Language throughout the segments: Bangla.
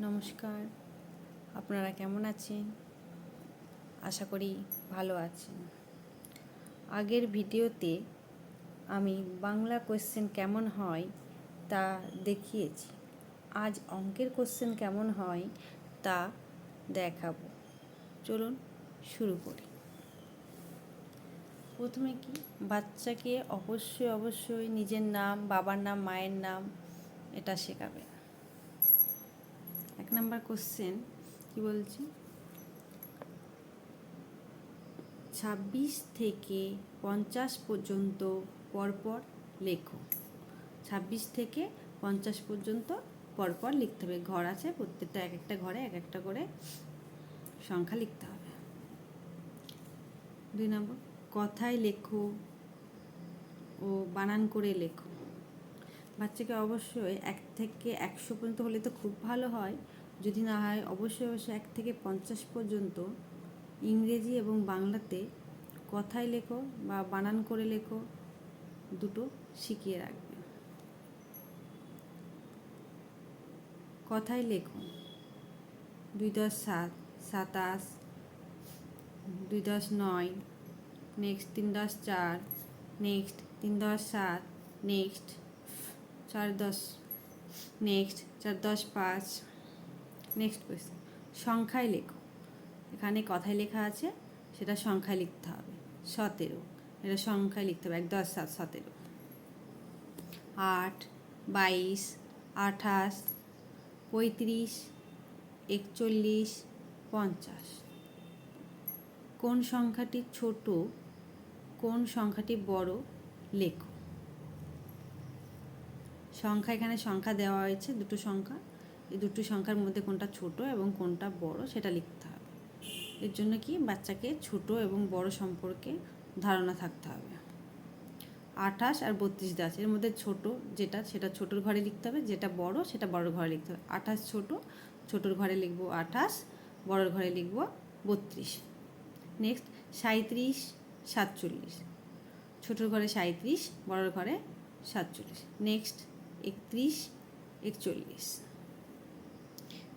নমস্কার। আপনারা কেমন আছেন? আশা করি ভালো আছেন। আগের ভিডিওতে আমি বাংলা কোশ্চেন কেমন হয় তা দেখিয়েছি। আজ অঙ্কের কোশ্চেন কেমন হয় তা দেখাবো। চলুন শুরু করি। প্রথমে কি? বাচ্চাকে অবশ্যই অবশ্যই নিজের নাম, বাবার নাম, মায়ের নাম এটা শেখাবে। এক নাম্বার কোশ্চেন কি বলছি? ছাব্বিশ থেকে পঞ্চাশ পর্যন্ত পরপর লেখো। ছাব্বিশ থেকে পঞ্চাশ পর্যন্ত পরপর লিখতে হবে। ঘর আছে, প্রত্যেকটা এক একটা ঘরে এক একটা করে সংখ্যা লিখতে হবে। দুই নম্বর, কথায় লেখো ও বানান করে লেখো। বাচ্চাকে অবশ্যই এক থেকে একশো পর্যন্ত হলে তো খুব ভালো হয়। যদি না হয় অবশ্যই অবশ্যই এক থেকে পঞ্চাশ পর্যন্ত ইংরেজি এবং বাংলাতে কথায় লেখো বা বানান করে লেখো, দুটো শিখিয়ে রাখবে। কথায় লেখো। দুই দশ সাত, সাতাশ, দুই দশ নয় নেক্সট তিন দশ চার নেক্সট তিন দশ সাত নেক্সট চার দশ নেক্সট চার দশ পাঁচ নেক্সট কোয়েশ্চেন সংখ্যায় লেখো। এখানে কথায় লেখা আছে, সেটা সংখ্যায় লিখতে হবে। সতেরো, এটা সংখ্যায় লিখতে হবে, এক দশ সাত, সতেরো। আট, বাইশ, আঠাশ, পঁয়ত্রিশ, একচল্লিশ, পঞ্চাশ। কোন সংখ্যাটি ছোট, কোন সংখ্যাটি বড়, লেখো। সংখ্যা, এখানে সংখ্যা দেওয়া হয়েছে, দুটো সংখ্যা। এই দুটো সংখ্যার মধ্যে কোনটা ছোট এবং কোনটা বড় সেটা লিখতে হবে। এর জন্য কি? বাচ্চাকে ছোট এবং বড় সম্পর্কে ধারণা থাকতে হবে। আঠাশ আর বত্রিশ দেওয়া আছে এর মধ্যে ছোট যেটা, সেটা ছোটোর ঘরে লিখতে হবে, যেটা বড়, সেটা বড় ঘরে লিখতে হবে। আঠাশ ছোট, ছোটোর ঘরে লিখব আঠাশ, বড়োর ঘরে লিখব বত্রিশ। নেক্সট সাঁত্রিশ সাতচল্লিশ। ছোটোর ঘরে সাঁত্রিশ বড়োর ঘরে সাতচল্লিশ। নেক্সট একত্রিশ একচল্লিশ।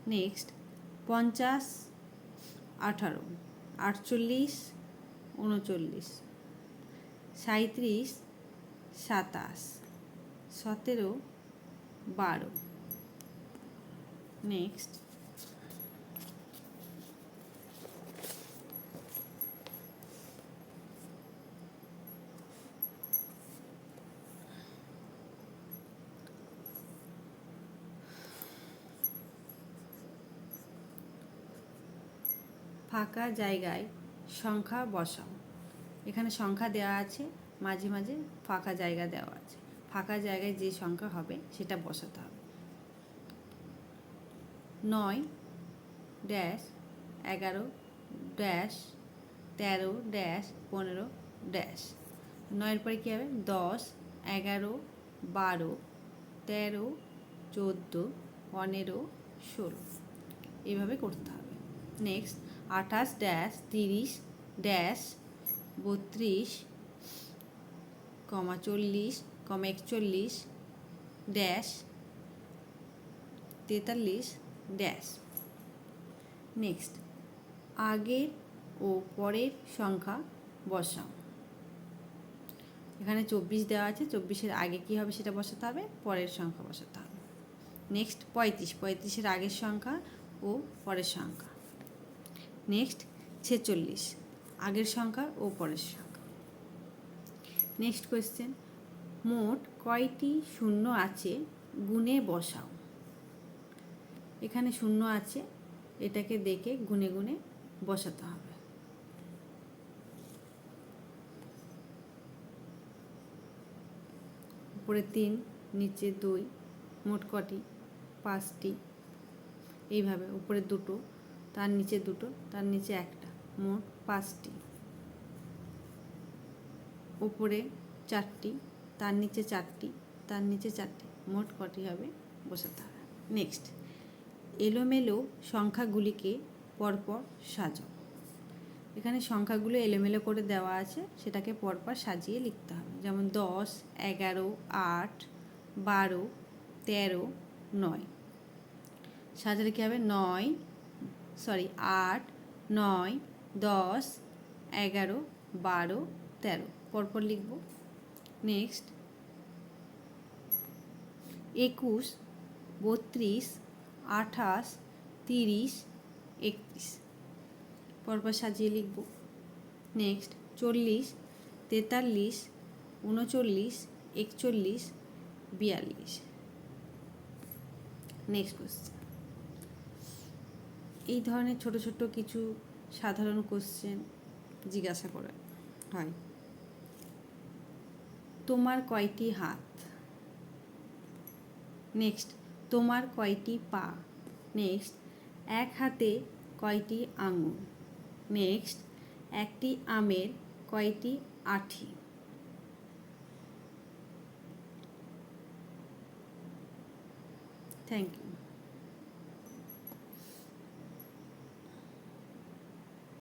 নেক্সট পঞ্চাশ আঠারো আটচল্লিশ উনচল্লিশ। সাঁত্রিশ সাতাশ সতেরো বারো। নেক্সট ফাঁকা জায়গায় সংখ্যা বসাও। এখানে সংখ্যা দেওয়া আছে, মাঝে মাঝে ফাঁকা জায়গা দেওয়া আছে। ফাঁকা জায়গায় যে সংখ্যা হবে, সেটা বসাতে হবে। নয় ড্যাশ এগারো ড্যাশ তেরো ড্যাশ পনেরো ড্যাশ। নয়ের পরে কী হবে? দশ এগারো বারো তেরো চোদ্দ পনেরো ষোলো। এইভাবে করতে হবে। নেক্সট আঠাশ ড্যাশ তিরিশ ড্যাশ বত্রিশ কমা চল্লিশ কমা একচল্লিশ ড্যাশ তেতাল্লিশ ড্যাশ নেক্সট আগের ও পরের সংখ্যা বসাও। এখানে চব্বিশ দেওয়া আছে, চব্বিশের আগে কী হবে সেটা বসাতে হবে, পরের সংখ্যা বসাতে হবে। নেক্সট পঁয়ত্রিশ, পঁয়ত্রিশের আগের সংখ্যা ও পরের সংখ্যা। নেক্সট ছেচল্লিশ, আগের সংখ্যা ও পরের সংখ্যা। নেক্সট কোয়েশ্চেন মোট কয়টি শূন্য আছে গুণে বসাও? এখানে শূন্য আছে, এটাকে দেখে গুনে গুনে বসাতে হবে। উপরে তিন, নিচে দুই, মোট কটি? পাঁচটি। এইভাবে, উপরে দুটো তার নিচে দুটো, তার নিচে একটা, মোট পাঁচটি। উপরে চারটি, তার নিচে চারটি, তার নিচে চারটি, মোট কটি হবে বসাতে হবে। নেক্সট এলোমেলো সংখ্যাগুলিকে পরপর সাজাও এখানে সংখ্যাগুলো এলোমেলো করে দেওয়া আছে, সেটাকে পরপর সাজিয়ে লিখতে হবে। যেমন দশ, এগারো, আট, বারো, তেরো, নয়। সাজালে কী হবে? নয় সরি, আট, নয়, দশ, এগারো, বারো, তেরো। পরপর লিখব। নেক্সট। একুশ, বত্রিশ, আঠাশ, তিরিশ, একত্রিশ। পরপর সাজিয়ে লিখব। নেক্সট। চল্লিশ, তেতাল্লিশ, উনচল্লিশ, একচল্লিশ, বিয়াল্লিশ। নেক্সট কোশ্চেন এই ধরনের ছোট ছোট কিছু সাধারণ কোশ্চেন জিজ্ঞাসা করা হয়। তোমার কয়টি হাত? নেক্সট তোমার কয়টি পা? নেক্সট এক হাতে কয়টি আঙুল? নেক্সট একটি আমের কয়টি আঠি? Thank you